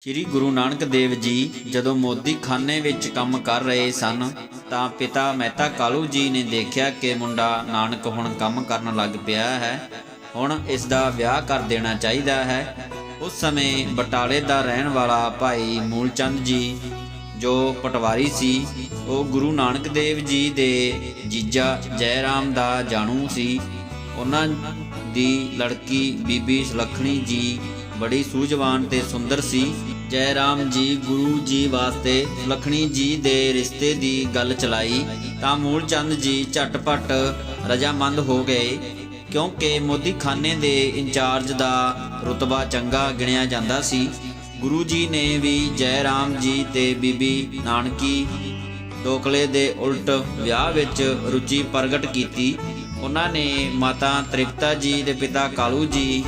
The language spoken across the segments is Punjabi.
ਸ੍ਰੀ ਗੁਰੂ ਨਾਨਕ ਦੇਵ ਜੀ ਜਦੋਂ ਮੋਦੀ ਖਾਨੇ ਵਿੱਚ ਕੰਮ ਕਰ ਰਹੇ ਸਨ, ਤਾਂ ਪਿਤਾ ਮਹਿਤਾ ਕਾਲੂ ਜੀ ਨੇ ਦੇਖਿਆ ਕਿ ਮੁੰਡਾ ਨਾਨਕ ਹੁਣ ਕੰਮ ਕਰਨ ਲੱਗ ਪਿਆ ਹੈ। ਹੁਣ ਇਸ ਦਾ ਵਿਆਹ ਕਰ ਦੇਣਾ ਚਾਹੀਦਾ ਹੈ। ਉਸ ਸਮੇਂ ਬਟਾਲੇ ਦਾ ਰਹਿਣ ਵਾਲਾ ਭਾਈ ਮੂਲਚੰਦ ਜੀ, ਜੋ ਪਟਵਾਰੀ ਸੀ, ਉਹ ਗੁਰੂ ਨਾਨਕ ਦੇਵ ਜੀ ਦੇ ਜੀਜਾ ਜੈ ਰਾਮ ਦਾ ਜਾਣੂ ਸੀ। ਉਹਨਾਂ ਦੀ ਲੜਕੀ ਬੀਬੀ ਸੁਲੱਖਣੀ ਜੀ ਬੜੀ ਸੂਝਵਾਨ ਤੇ ਸੁੰਦਰ ਸੀ। ਜੈ ਰਾਮ ਜੀ, ਗੁਰੂ ਜੀ ਵਾਸਤੇ ਸੁਲੱਖਣੀ ਜੀ ਦੇ ਰਿਸ਼ਤੇ ਦੀ ਗੱਲ ਚਲਾਈ। ਤਾਂ ਮੂਲ ਚੰਦ ਜੀ ਝਟਪਟ ਰਜਾਮੰਦ ਹੋ ਗਏ। ਕਿਉਂਕਿ ਮੋਦੀਖਾਨੇ ਦੇ ਇੰਚਾਰਜ ਦਾ ਰੁਤਬਾ ਚੰਗਾ ਗਿਣਿਆ ਜਾਂਦਾ ਸੀ। ਗੁਰੂ ਜੀ ਨੇ ਵੀ ਜੈ ਰਾਮ ਜੀ ਤੇ ਬੀਬੀ ਨਾਨਕੀ ਦੋਕਲੇ ਦੇ ਉਲਟ ਵਿਆਹ ਵਿੱਚ ਰੁਚੀ ਪ੍ਰਗਟ ਕੀਤੀ। ਉਹਨਾਂ ਨੇ ਮਾਤਾ ਤ੍ਰਿਪਤਾ ਜੀ ਦੇ ਪਿਤਾ ਕਾਲੂ ਜੀ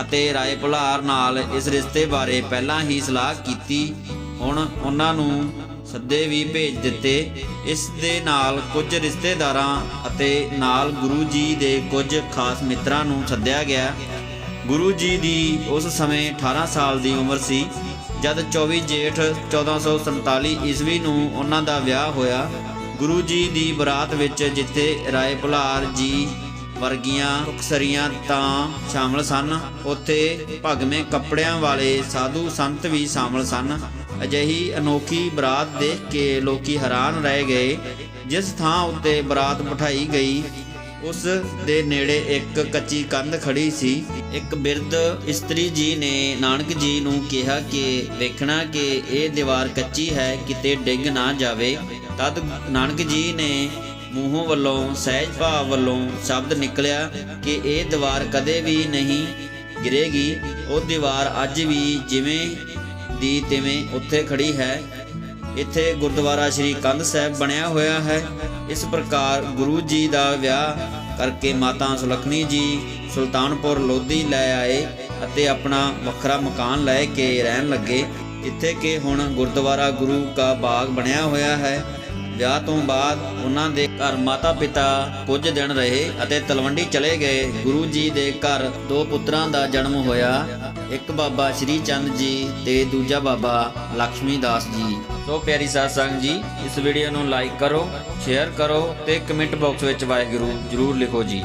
ਅਤੇ ਰਾਏ ਭੁਲਾਰ ਨਾਲ ਇਸ ਰਿਸ਼ਤੇ ਬਾਰੇ ਪਹਿਲਾਂ ਹੀ ਸਲਾਹ ਕੀਤੀ। ਹੁਣ ਉਹਨਾਂ ਨੂੰ ਸੱਦੇ ਵੀ ਭੇਜ ਦਿੱਤੇ। ਇਸ ਦੇ ਨਾਲ ਕੁਝ ਰਿਸ਼ਤੇਦਾਰਾਂ ਅਤੇ ਨਾਲ ਗੁਰੂ ਜੀ ਦੇ ਕੁਝ ਖਾਸ ਮਿੱਤਰਾਂ ਨੂੰ ਸੱਦਿਆ ਗਿਆ। ਗੁਰੂ ਜੀ ਦੀ ਉਸ ਸਮੇਂ 18 ਸਾਲ ਦੀ ਉਮਰ ਸੀ। ਜਦ 24 ਜੇਠ 1447 ਈਸਵੀ ਨੂੰ ਉਹਨਾਂ ਦਾ ਵਿਆਹ ਹੋਇਆ, ਗੁਰੂ ਜੀ ਦੀ ਬਰਾਤ ਵਿੱਚ ਜਿੱਥੇ ਰਾਏ ਭੁਲਾਰ ਜੀ ਵਰਗੀਆਂ ਅਕਸਰੀਆਂ ਤਾਂ ਸ਼ਾਮਲ ਸਨ। ਉੱਥੇ ਭਗਵੇਂ ਕੱਪੜਿਆਂ ਵਾਲੇ ਸਾਧੂ ਸੰਤ ਵੀ ਸ਼ਾਮਲ ਸਨ। ਅਜਿਹੀ ਅਨੋਖੀ ਬਰਾਤ ਦੇਖ ਕੇ ਲੋਕੀ ਹੈਰਾਨ ਰਹਿ ਗਏ। ਜਿਸ ਥਾਂ ਉੱਤੇ ਬਰਾਤ ਬਿਠਾਈ ਗਈ, ਉਸ ਦੇ ਨੇੜੇ ਇੱਕ ਕੱਚੀ ਕੰਧ ਖੜੀ ਸੀ। ਇੱਕ ਬਿਰਧ ਇਸਤਰੀ ਜੀ ਨੇ ਨਾਨਕ ਜੀ ਨੂੰ ਕਿਹਾ ਕਿ ਵੇਖਣਾ ਕਿ ਇਹ ਦੀਵਾਰ ਕੱਚੀ ਹੈ, ਕਿਤੇ ਡਿੱਗ ਨਾ ਜਾਵੇ। ਤਦ ਨਾਨਕ ਜੀ ਨੇ ਮੂੰਹੋਂ ਵੱਲੋਂ, ਸਹਿਜ ਭਾਵ ਵੱਲੋਂ ਸ਼ਬਦ ਨਿਕਲਿਆ ਕਿ ਇਹ ਦੀਵਾਰ ਕਦੇ ਵੀ ਨਹੀਂ ਗਿਰੇਗੀ। ਉਹ ਦੀਵਾਰ ਅੱਜ ਵੀ ਜਿਵੇਂ ਦੀ ਤਿਵੇਂ ਉੱਥੇ ਖੜੀ ਹੈ। ਇੱਥੇ ਗੁਰਦੁਆਰਾ ਸ੍ਰੀ ਕੰਧ ਸਾਹਿਬ ਬਣਿਆ ਹੋਇਆ ਹੈ। ਇਸ ਪ੍ਰਕਾਰ ਗੁਰੂ ਜੀ ਦਾ ਵਿਆਹ ਕਰਕੇ ਮਾਤਾ ਸੁਲੱਖਣੀ ਜੀ ਸੁਲਤਾਨਪੁਰ ਲੋਧੀ ਲੈ ਆਏ ਅਤੇ ਆਪਣਾ ਵੱਖਰਾ ਮਕਾਨ ਲੈ ਕੇ ਰਹਿਣ ਲੱਗੇ। ਇੱਥੇ ਕਿ ਹੁਣ ਗੁਰਦੁਆਰਾ ਗੁਰੂ ਕਾ ਬਾਗ ਬਣਿਆ ਹੋਇਆ ਹੈ। ਵਿਆਹ ਤੋਂ ਬਾਅਦ ਉਹਨਾਂ ਦੇ ਘਰ ਮਾਤਾ ਪਿਤਾ ਕੁਝ ਦਿਨ ਰਹੇ ਅਤੇ ਤਲਵੰਡੀ ਚਲੇ ਗਏ। ਗੁਰੂ ਜੀ ਦੇ ਘਰ ਦੋ ਪੁੱਤਰਾਂ ਦਾ ਜਨਮ ਹੋਇਆ। ਇੱਕ ਬਾਬਾ ਸ਼੍ਰੀ ਚੰਦ ਜੀ ਤੇ ਦੂਜਾ ਬਾਬਾ ਲక్ష్ਮੀ ਦਾਸ ਜੀ। ਸੋ ਪਿਆਰੀ ਸਾਧ ਸੰਗਤ ਜੀ, ਇਸ ਵੀਡੀਓ ਨੂੰ ਲਾਈਕ ਕਰੋ ਸ਼ੇਅਰ ਕਰੋ ਤੇ ਕਮੈਂਟ ਬਾਕਸ ਵਿੱਚ ਵਾਹਿਗੁਰੂ ਜਰੂਰ ਲਿਖੋ ਜੀ।